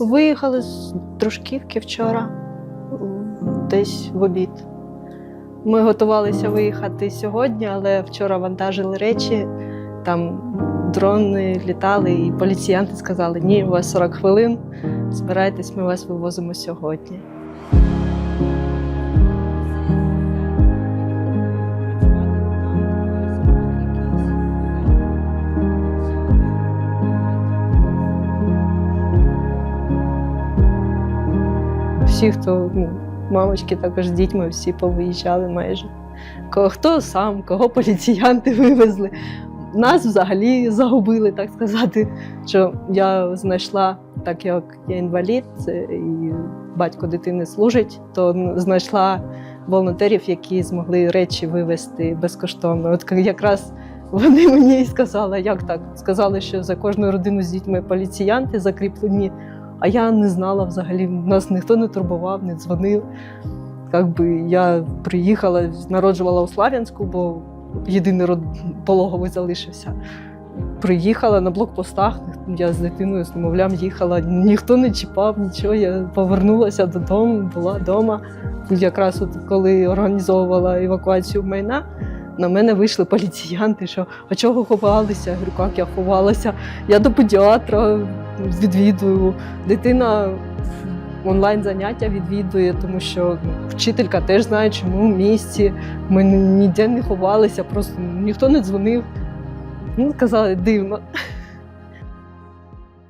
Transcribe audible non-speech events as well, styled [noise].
Виїхали з Дружківки вчора, десь в обід. Ми готувалися виїхати сьогодні, але вчора вантажили речі, там дрони літали, і поліціянти сказали, ні, у вас 40 хвилин, збирайтесь, ми вас вивозимо сьогодні. Всі, хто ну, мамочки також з дітьми, всі повиїжджали майже. Хто сам, кого поліціянти [laughs] вивезли. Нас взагалі загубили, так сказати. Що я знайшла, так як я інвалід і батько дитини служить, то знайшла волонтерів, які змогли речі вивезти безкоштовно. От якраз вони мені і сказали, як так? Сказали, що за кожну родину з дітьми поліціянти закріплені. А я не знала взагалі, нас ніхто не турбував, не дзвонив. Як би я приїхала, народжувала у Слав'янську, бо єдиний род пологовий залишився. Приїхала на блокпостах, я з дитиною, з немовлям їхала, ніхто не чіпав, нічого. Я повернулася додому, була вдома. Якраз от коли організовувала евакуацію майна, на мене вийшли поліціянти, що а чого ховалися? Я говорю, як я ховалася? Я до педіатра відвідую. Дитина онлайн заняття відвідує, тому що ну, вчителька теж знає, чому в місті. Ми ніде не ховалися, просто ніхто не дзвонив. Ну, казали, дивно.